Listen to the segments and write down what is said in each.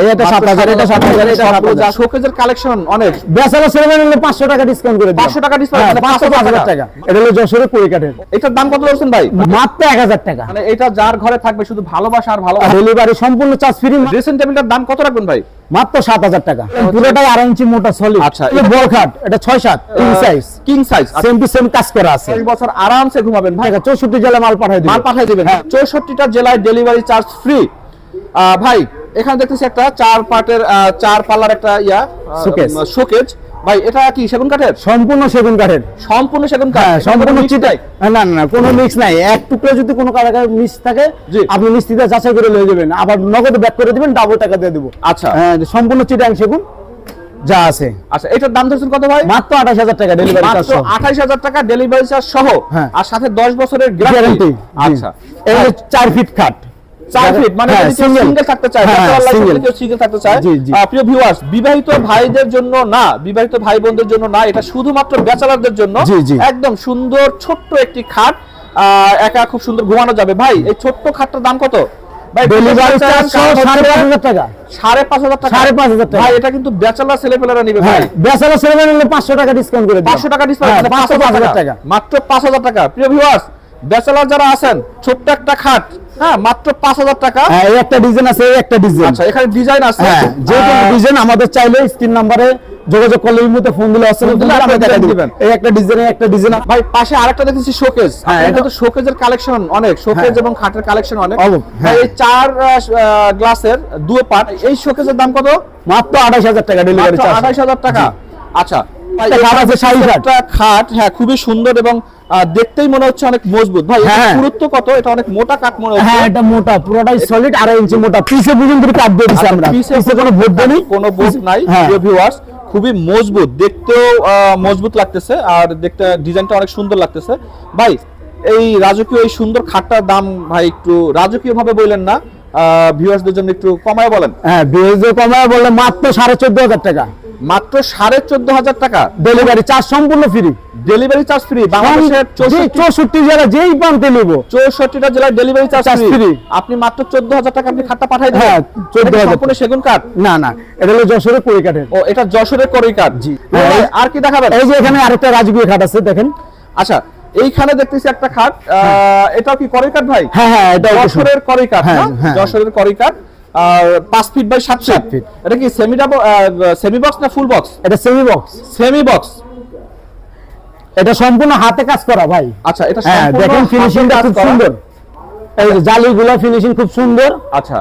এই এটা সাত হাজার এটা সাত হাজার এটা সাত হাজার। শোকেজের কালেকশন অনেক। বেচারা সেভেন হলে পাঁচশো টাকা ডিসকাউন্ট করে 500 টাকা discount, পাঁচশো 500 পাঁচ হাজার টাকা। টাকা। এটা হলো যশোরের কুড়ি কাঠের। এটার দাম কত বলছেন ভাই? মাত্র এক হাজার টাকা। মানে এটা যার ঘরে থাকবে শুধু ভালোবাসা আর ভালোবাসা। ডেলিভারি সম্পূর্ণ চার্জ ফ্রি ড্রেসিং টেবিলটার দাম কত রাখবেন ভাই? মাত্র সাত হাজার টাকা। পুরোটাই আড়াই ইঞ্চি মোটা সলিড আচ্ছা, খাট এটা ছয় সাত size king size same to same কাজ করা আছে। দশ বছর আরামসে ঘুমাবেন ভাই। ভাই চৌষট্টি জেলা মাল পাঠাই দিই মাল পাঠিয়ে দিবেন। হ্যাঁ। চৌষট্টিটা জেলায় ডেলিভারি চার্জ ফ্রি ভাই এখানে দেখতেছি একটা চার পার্টের আহ, চার পাল্লার একটা ইয়া। শোকেজ ভাই এটা কি সেগুন কাঠের? সম্পূর্ণ সেগুন কাঠের। সম্পূর্ণ সেগুন কাঠ? হ্যাঁ সম্পূর্ণ চিটাই। না না কোনো মিক্স নাই। এক টুকরো যদি কোনো কালার মিক্স থাকে আপনি মিস্ত্রিতে যাচাই করে নিয়ে যাবেন। আবার নগদ ব্যাক করে দিবেন ডাবল টাকা দিয়ে দিব। আচ্ছা। হ্যাঁ সম্পূর্ণ চিটাং সেগুন যা আছে। আচ্ছা এটার দাম ধরছেন কত ভাই? মাত্র আঠাশ হাজার টাকা ডেলিভারি চার্জ মাত্র আঠাইশ হাজার টাকা ডেলিভারি চার্জ সহ। হ্যাঁ। আর সাথে দশ বছরের গ্যারান্টি আচ্ছা। এই যে চার ফিট খাট চার ফিট মানে যদি কেউ single। সিঙ্গেল থাকতে চায় bachelor life single। করলে কেউ সিঙ্গেল থাকতে চায় জি, জি। আহ, প্রিয় ভিউয়ার্স বিবাহিত ভাইদের জন্য না বিবাহিত ভাই বোনদের জন্য না এটা শুধুমাত্র ব্যাচেলারদের জন্য জি, জি। একদম সুন্দর ছোট্ট একটি খাট একা খুব সুন্দর ঘুমানো যাবে ভাই এই ছোট্ট খাটটার দাম কত সাড়ে পাঁচ হাজার টাকা সাড়ে পাঁচ হাজার টাকা। ভাই এটা কিন্তু ব্যাচেলার ছেলেপেলেরা নিবে হ্যাঁ ভাই পাঁচশো টাকা ডিসকাউন্ট করে পাঁচশো টাকা ডিসকাউন্ট হ্যাঁ, টাকা মাত্র পাঁচ হাজার টাকা প্রিয় ভিউয়ার্স ব্যাচেলার যারা আছেন ছোট্ট একটা খাট হ্যাঁ মাত্র পাঁচ হাজার টাকা। হ্যাঁ এই একটা ডিজাইন আছে এই একটা ডিজাইন আচ্ছা এখানে ডিজাইন আছে। হ্যাঁ যে কোনো ডিজাইন আমাদের চাইলে স্ক্রিন নাম্বারে যোগাযোগ করলে এই মুহূর্তে ফোন দিলে অসুবিধা আপনি দেখা দিবেন। দিবেন। এই একটা ডিজাইন একটা ডিজাইন ভাই পাশে আরেকটা দেখতেছি শোকেজ হ্যাঁ, এটা- তো শোকেজের কালেকশন অনেক শোকেজ হ্যাঁ। এবং খাটের কালেকশন অনেক। হ্যাঁ। এই চার গ্লাসের দুই পার্ট এই শোকেজের দাম কত? মাত্র আঠাশ হাজার টাকা ডেলিভারি চার্জ আঠাইশ হাজার টাকা। আচ্ছা খাট হ্যাঁ খুবই সুন্দর এবং দেখতেই মনে হচ্ছে অনেক মজবুত। ভাই হ্যাঁ। পুরুত্ব কত? এটা অনেক মোটা কাঠ মনে হচ্ছে। হ্যাঁ এটা মোটা পুরোটাই সলিড আড়াই ইঞ্চি মোটা। পিসে পর্যন্ত দিয়ে দিছি আমরা। পিসে কোনো ভোট কোনো নাই। ভিউয়ার্স খুবই মজবুত দেখতেও মজবুত লাগতেছে আর দেখতে ডিজাইনটা অনেক সুন্দর লাগতেছে। ভাই এই রাজকীয় এই সুন্দর খাটটার দাম ভাই একটু রাজকীয় ভাবে বললেন না। ভিউয়ার্সদের জন্য একটু কমায় বলেন। হ্যাঁ বিএসডি কমায় বললে মাত্র সাড়ে চোদ্দ হাজার টাকা। মাত্র সাড়ে চোদ্দ হাজার টাকা। ডেলিভারি চার্জ সম্পূর্ণ ফ্রি ডেলিভারি চার্জ ফ্রি বাংলাদেশের চৌষট্টি জেলা যেই প্রান্তে নেব। চৌষট্টিটা জেলায় ডেলিভারি চার্জ ফ্রি আপনি মাত্র চোদ্দ হাজার টাকা আপনি খাটটা পাঠাই হ্যাঁ, 14,000 সম্পূর্ণ সেগুন কাঠ? না না এটা হলো যশোরের কুড়ি কাঠের। ও এটা যশোরের করই কাঠ। জি। হ্যাঁ। আর কি দেখাবেন? এই যে এখানে আরেকটা রাজকীয় খাট আছে দেখেন। আচ্ছা এইখানে দেখতেছি একটা খাট। আহ, এটাও কি করই কাঠ ভাই? হ্যাঁ হ্যাঁ এটা যশোরের করই কাঠ হ্যাঁ, হ্যাঁ। যশোরের করই কাঠ। আর পাঁচ ফিট বাই সাত সাত ফিট এটা কি সেমি সেমি বক্স না ফুল বক্স এটা সেমি বক্স সেমি বক্স এটা সম্পূর্ণ হাতে কাজ করা ভাই। আচ্ছা এটা হ্যাঁ দেখেন ফিনিশিংটা খুব সুন্দর। এই জালিগুলো ফিনিশিং খুব সুন্দর। আচ্ছা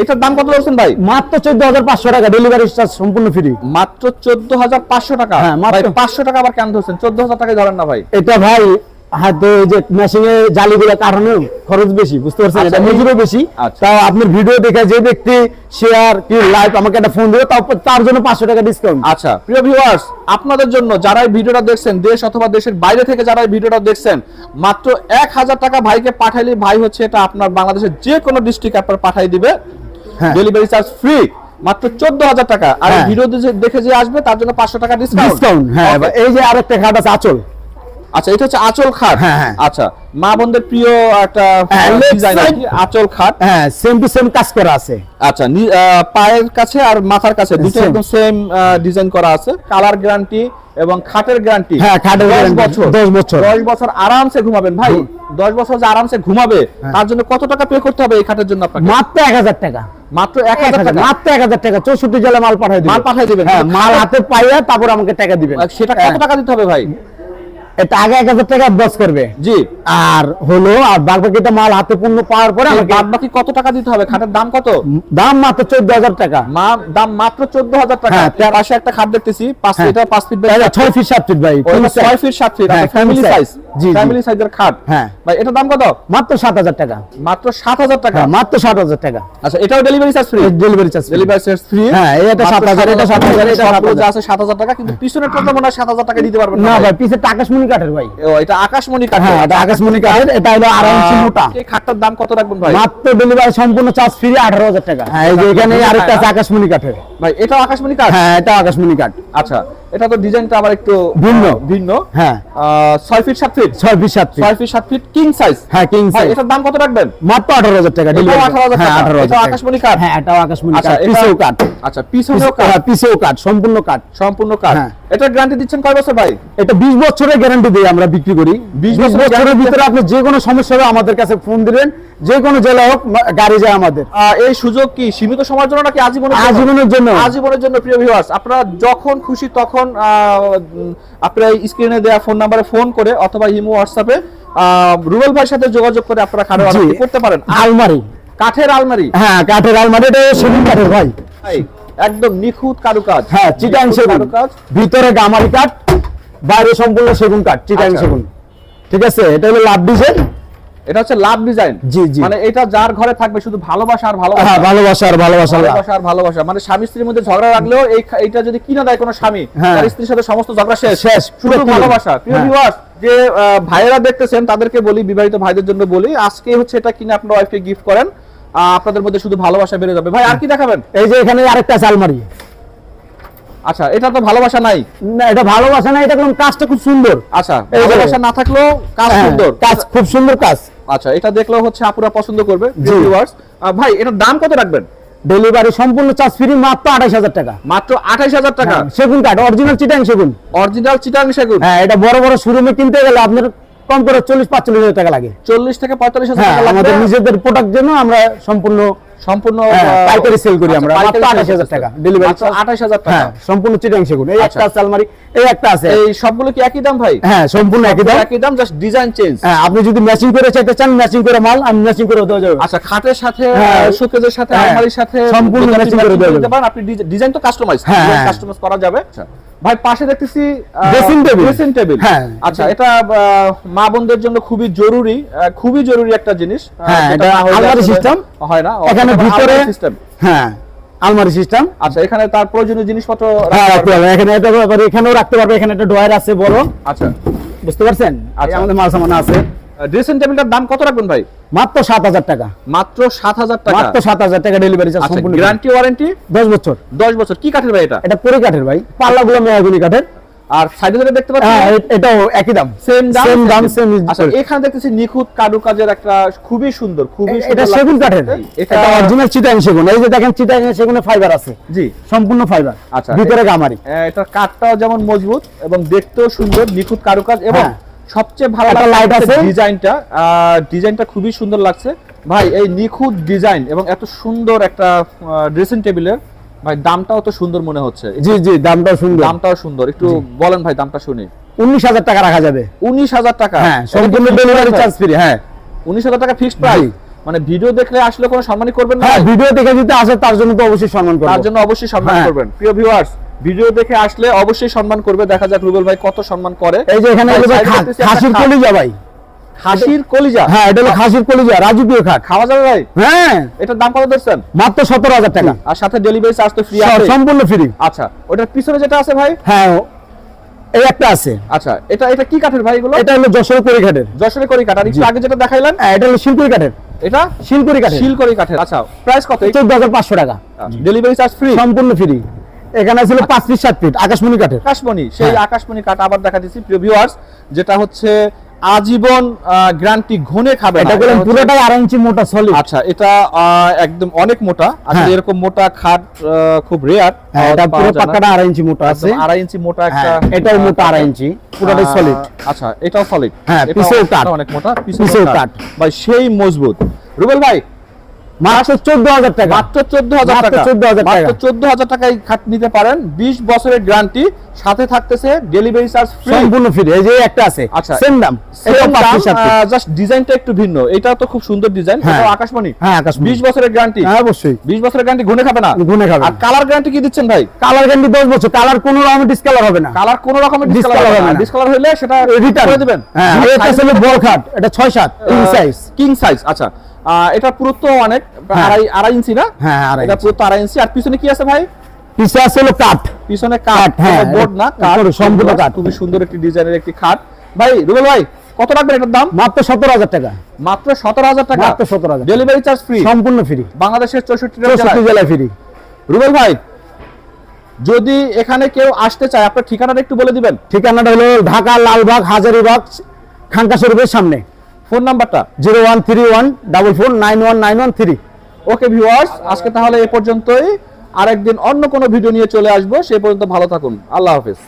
এটার দাম কত বলছেন ভাই? মাত্র চোদ্দ হাজার পাঁচশো টাকা ডেলিভারি চার্জ সম্পূর্ণ ফ্রি মাত্র চোদ্দ হাজার পাঁচশো টাকা। হ্যাঁ, পাঁচশো টাকা আবার কেন ধরছেন? চোদ্দ হাজার টাকায় ধরেন না ভাই। এটা ভাই হাতে এই যে মেশিনে জালিগুলো কাটানোর খরচ বেশি বুঝতে পারছেন? আচ্ছা, এটা মজুরও বেশি। আচ্ছা। তাও আপনার ভিডিও দেখে যে ব্যক্তি শেয়ার কি লাইভ আমাকে একটা ফোন দিবে তাও তার জন্য পাঁচশো টাকা ডিসকাউন্ট আচ্ছা প্রিয় ভিউয়ার্স আপনাদের জন্য যারা এই ভিডিওটা দেখছেন দেশ অথবা দেশের বাইরে থেকে যারা এই ভিডিওটা দেখছেন মাত্র এক হাজার টাকা ভাইকে পাঠাইলে ভাই হচ্ছে এটা আপনার বাংলাদেশের যে কোনো ডিস্ট্রিক্ট আপনার পাঠাই দিবে। হ্যাঁ। ডেলিভারি চার্জ ফ্রি মাত্র চোদ্দ হাজার টাকা। আর হ্যাঁ। ভিডিও যে- দেখে যে আসবে তার জন্য পাঁচশো টাকা ডিসকাউন্ট হ্যাঁ এই যে আরেকটা খাট আছে আচল। আচ্ছা এটা হচ্ছে আঁচল খাট। হ্যাঁ, হ্যাঁ। আচ্ছা মা বোনদের প্রিয় একটা হ্যাঁ, আঁচল খাট। হ্যাঁ সেম টু সেম কাজ করা আছে। আচ্ছা পায়ের কাছে আর মাথার কাছে দুটো একদম সেম ডিজাইন করা আছে। কালার গ্যারান্টি এবং খাটের গ্যারান্টি হ্যাঁ, খাটের বছর। 10 বছর। দশ বছর আরামসে ঘুমাবেন ভাই। দশ বছর যে আরামসে ঘুমাবে হ্যাঁ। তার জন্য কত টাকা পে করতে হবে এই খাটের জন্য আপনাকে? মাত্র এক হাজার টাকা। মাত্র এক এক হাজার হাজার, টাকা? মাত্র এক হাজার টাকা। চৌষট্টি জেলা মাল পাঠাই দিবেন। মাল পাঠাই দিবেন। হ্যাঁ মাল হাতে পাইয়া তারপর আমাকে টাকা দিবেন। সেটা কত টাকা দিতে হবে ভাই? এটা আগে এক হাজার টাকা অ্যাডভান্স করবে। জি। আর হলো আর বাদ মাল হাতে পূর্ণ পাওয়ার পরে আমাকে কত টাকা দিতে হবে? খাটের দাম কত? দাম মাত্র চোদ্দ হাজার টাকা। দাম মাত্র চোদ্দ হাজার টাকা। তার পাশে একটা খাট দেখতেছি পাঁচ। পাঁচ ফিট ছয় ফিট সাত ফিট ভাই ছয় ফিট সাত ফিট। ফ্যামিলি সাইজ জি, জি। ফ্যামিলি সাইজের খাট। হ্যাঁ। ভাই এটার দাম কত? মাত্র সাত হাজার টাকা। মাত্র সাত হাজার টাকা? মাত্র সাত হাজার টাকা। আচ্ছা এটাও delivery charge free delivery charge delivery charge free হ্যাঁ, এই একটা 7,000, এটা 7,000, এটা 7,000 যা আছে সাত হাজার টাকা কিন্তু পিছনের টাকা মনে হয় সাত হাজার টাকা দিতে পারবেন না ভাই। পিছে আকাশমণি কাঠের ভাই। ও এটা আকাশমণি কাঠ হ্যাঁ এটা আকাশমণি কাঠের এটা হলো আড়াই ইঞ্চি মোটা। এই খাটটার দাম কত রাখবেন ভাই? মাত্র ডেলিভারি সম্পূর্ণ চার্জ ফ্রি আঠারো হাজার টাকা। হ্যাঁ এই যে এখানে আরেকটা আছে আকাশমণি কাঠের। ভাই এটাও আকাশমণি কাঠ? হ্যাঁ এটা আকাশমণি কাঠ। আচ্ছা এটা তো ডিজাইনটা আবার একটু ভিন্ন। ভিন্ন। হ্যাঁ। ছয় ফিট সাত ফিট ছয় সাত ছয় ফিট সাত ফিট কিং সাইজ হ্যাঁ কিং সাইজ এটার দাম কত রাখবেন? মাত্র আঠারো হাজার টাকা এটাও delivery। 18,000 হ্যাঁ টাকা। আঠারো এটাও আকাশমণি কাঠ? হ্যাঁ এটাও আকাশমণি আচ্ছা কাঠ এটা- পিসেও কাঠ। আচ্ছা পিছনেও কাঠ। পিসেও কাঠ সম্পূর্ণ কাঠ। সম্পূর্ণ কাঠ। হ্যাঁ। এটার গ্যারান্টি দিচ্ছেন কয় বছর ভাই? এটা বিশ বছরের গ্যারান্টি দিয়ে আমরা বিক্রি করি। 20 বিশ বছরের বছরের ভিতরে আপনি যে কোনো সমস্যা হবে আমাদের কাছে ফোন দিবেন। যে কোনো জেলা হোক গাড়ি যায় আমাদের। এই সুযোগ কি সীমিত সময়ের জন্য নাকি আজীবনের আজীবনের জন্য। আজীবনের জন্য প্রিয় ভিউয়ার্স আপনারা যখন খুশি তখন আপনারা স্ক্রিনে দেওয়া ফোন নাম্বারে ফোন করে অথবা ইমো হোয়াটসঅ্যাপে রুবেল ভাইয়ের সাথে যোগাযোগ করে আপনারা জি। করতে পারেন। আলমারি। কাঠের আলমারি। হ্যাঁ কাঠের আলমারি এটা সেদিন কাঠের ভাই। একদম নিখুঁত কারুকাজ। হ্যাঁ চিটাং সেগুন। কারুকাজ। ভিতরে গামারি কাঠ বাইরে সম্পূর্ণ সেগুন কাঠ চিটাং আচ্ছা। সেগুন। ঠিক আছে? এটা হলো লাভ ডিজাইন। এটা হচ্ছে লাভ ডিজাইন জি, জি। মানে এটা যার ঘরে থাকবে শুধু ভালোবাসা আর ভালোবাসা। হ্যাঁ ভালোবাসা আর ভালোবাসা ভালোবাসা আর ভালোবাসা। মানে স্বামী স্ত্রীর মধ্যে ঝগড়া লাগলেও এই এইটা যদি কিনা দেয় কোনো স্বামী হ্যাঁ। তার স্ত্রীর সাথে সমস্ত ঝগড়া শেষ। শেষ, শুধু ভালোবাসা। প্রিয় হ্যাঁ। ভিউয়ার্স যে আহ, ভাইয়েরা দেখতেছেন তাদেরকে বলি বিবাহিত ভাইদের জন্য বলি আজকে হচ্ছে এটা কিনে আপনার ওয়াইফকে গিফট করেন। আপনাদের মধ্যে শুধু ভালোবাসা বেড়ে যাবে। ভাই আর কি দেখাবেন? এই যে এখানে আরেকটা আলমারি। আচ্ছা এটা তো ভালোবাসা নাই। না এটা ভালোবাসা না এটা একদম কাজটা খুব সুন্দর। আচ্ছা ভালোবাসা না থাকলেও কাজ হ্যাঁ, সুন্দর। কাজ খুব সুন্দর কাজ। আচ্ছা এটা দেখলেও হচ্ছে আপুরা পছন্দ করবে ভিউয়ার্স ভাই এটার দাম কত রাখবেন? ডেলিভারি সম্পূর্ণ চার্জ ফ্রি মাত্র আঠাইশ হাজার টাকা। মাত্র আঠাইশ হাজার টাকা? হ্যাঁ, সেগুন কাঠ অরিজিনাল চিটাং সেগুন। অরিজিনাল চিটাং সেগুন? হ্যাঁ এটা বড় বড় শোরুমে কিনতে গেলে আপনার কম করে চল্লিশ পাঁচচল্লিশ হাজার টাকা লাগে। চল্লিশ থেকে পঁয়তাল্লিশ হাজার হ্যাঁ টাকা লাগে আমাদের নিজেদের প্রোডাক্ট জন্য আমরা সম্পূর্ণ সম্পূর্ণ হ্যাঁ, পাইকারি sell করি আচ্ছা, আমরা, মাত্র 28,000 টাকা, charge। 28,000 টাকা হ্যাঁ সম্পূর্ণ চিটাং সেগুন। এই আচ্ছা। একটা আছে আলমারি এই একটা আছে। এই সবগুলো কি একই দাম ভাই? হ্যাঁ সম্পূর্ণ একই দাম। একই দাম জাস্ট ডিজাইন চেঞ্জ হ্যাঁ আপনি যদি ম্যাচিং করে চাইতে চান ম্যাচিং করে মাল আমি ম্যাচিং করে দেওয়া যাবে। আচ্ছা খাটের সাথে হ্যাঁ। শোকেজের সাথে। আলমারির সাথে সম্পূর্ণ matching করে দেওয়া যাবে। আপনি ডিজাইন তো কাস্টমাইজ। কাস্টমাইজ করা যাবে। আচ্ছা। ভাই পাশে দেখতেছি Dressing table। ড্রেসিং টেবিল হ্যাঁ। আচ্ছা এটা মা বোনদের জন্য খুবই জরুরি খুবই জরুরি একটা জিনিস। হ্যাঁ, এটা আলমারি system। হয় না এখানে ভিতরে সিস্টেম হ্যাঁ আলমারি সিস্টেম আচ্ছা এখানে তার প্রয়োজনীয় জিনিসপত্র হ্যাঁ রাখতে পারবে। এখানে এটা এখানেও রাখতে পারবে। এখানে একটা ড্রয়ার আছে বড় আচ্ছা। বুঝতে পারছেন? আচ্ছা। আমাদের মাল সামান আছে। ড্রেসিং টেবিলটার দাম কত রাখবেন ভাই? মাত্র সাত হাজার টাকা। মাত্র সাত হাজার টাকা। মাত্র সাত হাজার টাকা ডেলিভারি চার্জ আচ্ছা সম্পূর্ণ গ্যারান্টি ওয়ারেন্টি দশ বছর। দশ বছর। কি কাঠের ভাই এটা? এটা পরে কাঠের ভাই। পাল্লাগুলো মেয়াগুনি কাঠের। আর সাইডে যেটা দেখতে পাচ্ছি হ্যাঁ এটাও একই দাম। সেম দাম সেম দাম সেম আচ্ছা এখানে দেখতেছি নিখুঁত কারুকাজের একটা খুবই সুন্দর খুবই এটা সেগুন কাঠের। এটা এটা অরিজিনাল চিটাং সেগুন। এই যে দেখেন চিটাং সেগুনে ফাইবার আছে। জি। সম্পূর্ণ ফাইবার আচ্ছা, ভিতরে গামারি। এটার কাঠটাও যেমন মজবুত এবং দেখতেও সুন্দর নিখুঁত কারুকাজ এবং হ্যাঁ। সবচেয়ে ভালো একটা লাগছে আছে। ডিজাইনটা ডিজাইনটা খুবই সুন্দর লাগছে। ভাই এই নিখুঁত ডিজাইন এবং এত সুন্দর একটা ড্রেসিং টেবিলের ভাই দামটাও তো সুন্দর মনে হচ্ছে। জি জি দামটাও সুন্দর। দামটাও সুন্দর। একটু বলেন ভাই দামটা শুনি। উনিশ হাজার টাকা রাখা যাবে। উনিশ হাজার টাকা? হ্যাঁ সম্পূর্ণ ডেলিভারি চার্জ ফ্রি হ্যাঁ। উনিশ হাজার টাকা ফিক্সড প্রাইস মানে ভিডিও দেখলে আসলে কোনো সম্মানই করবেন না? হ্যাঁ ভিডিও দেখে যদি আসে তার জন্য তো অবশ্যই সম্মান করব। তার জন্য অবশ্যই সম্মান হ্যাঁ। করবেন। প্রিয় ভিউয়ার্স ভিডিও দেখে আসলে অবশ্যই সম্মান করবে। দেখা যাক রুবেল ভাই কত সম্মান করে। এই যে এখানে খা- খাসির কলিজা ভাই। খাসির কলিজা? হ্যাঁ এটা হলো খাসির কলিজা রাজকীয় খাট। খাওয়া যাবে ভাই? হ্যাঁ। এটার দাম কত ধরছেন? মাত্র সতেরো হাজার টাকা। আর সাথে ডেলিভারি চার্জ তো ফ্রি আছে। সম্পূর্ণ ফ্রি আচ্ছা ওটার পিছনে যেটা আছে ভাই? হ্যাঁ এই একটা আছে। আচ্ছা এটা এটা কি কাঠের ভাই এগুলো? এটা হলো যশোর করি ঘাটের যশোরে করি কাঠ। আর একটু আগে যেটা দেখাইলেন? হ্যাঁ এটা হলো শিলকুড়ি কাঠের। এটা? শিলকুড়ি কাঠের। শিলকরি কাঠের। আচ্ছা প্রাইস কত? চোদ্দ হাজার পাঁচশো টাকা। ডেলিভারি চার্জ ফ্রি সম্পূর্ণ ফ্রি এখানে ছিল পাঁচ ফিট সাত ফিট আকাশমণি কাঠের। আকাশমণি সেই হ্যাঁ। আকাশমণি কাঠ আবার দেখা দিচ্ছি প্রিয় ভিউয়ার্স যেটা হচ্ছে আজীবন গ্যারান্টি ঘুনে খাবে এটা বলেন পুরোটাই আড়াই ইঞ্চি মোটা সলিড আচ্ছা এটা একদম অনেক মোটা। আসলে হ্যাঁ। এরকম মোটা খাট খুব রেয়ার হ্যাঁ এটা পুরো পাক্কাটা আড়াই ইঞ্চি মোটা আছে। আড়াই ইঞ্চি মোটা একটা এটাও মোটা আড়াই ইঞ্চি পুরোটাই সলিড আচ্ছা এটাও সলিড হ্যাঁ, পিছেও কাঠ। অনেক মোটা কাঠ। কাঠ। ভাই সেই মজবুত। রুবেল ভাই মাত্র চোদ্দ হাজার টাকা। মাত্র চোদ্দ হাজার টাকা। 14,000 মাত্র টাকা। চোদ্দ হাজার টাকায় খাট নিতে পারেন। বিশ বছরের গ্যারান্টি সাথে থাকতেছে ডেলিভারি চার্জ সম্পূর্ণ ফ্রি এই যে একটা আছে আচ্ছা। সেম দাম। এটা পাঁচ ফিট সাত ফিট জাস্ট ডিজাইনটা একটু ভিন্ন। এটা তো খুব সুন্দর ডিজাইন হ্যাঁ। আকাশমণি। হ্যাঁ আকাশমণি। বিশ বছরের গ্যারান্টি হ্যাঁ অবশ্যই। বিশ বছরের গ্যারান্টি গুনে খাবে না। গুনে খাবে আর কালার গ্যারান্টি কি দিচ্ছেন ভাই? কালার গ্যারান্টি দশ বছর। কালার কোনো রকমের ডিসকালার হবে না। কালার কোন রকমের ডিসকালার হবে হবে না। না। ডিসকালার হলে সেটা রিটার্ন করে দিবেন। হ্যাঁ এটা ছিল বড় খাট। এটা ছয় সাত সাইজ কিং সাইজ আচ্ছা। এটা পুরুত্ব অনেক হ্যাঁ। আড়াই আড়াই ইঞ্চি না? হ্যাঁ এটা পুরুত্ব আড়াই ইঞ্চি। আর পিছনে কি আছে ভাই? পিছে আছে হলো কাঠ। পিছনে কাঠ হ্যাঁ, বোর্ড না কাঠ। সম্পূর্ণ কাঠ। খুবই সুন্দর একটি ডিজাইনের একটি খাট। ভাই রুবেল ভাই কত রাখবেন এটার দাম? মাত্র সতেরো হাজার টাকা। মাত্র সতেরো হাজার টাকা? মাত্র সতেরো হাজার। ডেলিভারি চার্জ ফ্রি সম্পূর্ণ ফ্রি বাংলাদেশের চৌষট্টি জেলায় ফ্রি রুবেল ভাই যদি এখানে কেউ আসতে চায় আপনার ঠিকানাটা একটু বলে দিবেন। ঠিকানাটা হলো ঢাকা লালবাগ হাজারিবাগ খানকা শরীফের সামনে। ফোন নাম্বারটা? Zero one three one double four nine one nine one three. Okay viewers আজকে তাহলে এ পর্যন্তই। আরেকদিন অন্য কোনো ভিডিও নিয়ে চলে আসব, সেই পর্যন্ত ভালো থাকুন। আল্লাহ হাফেজ।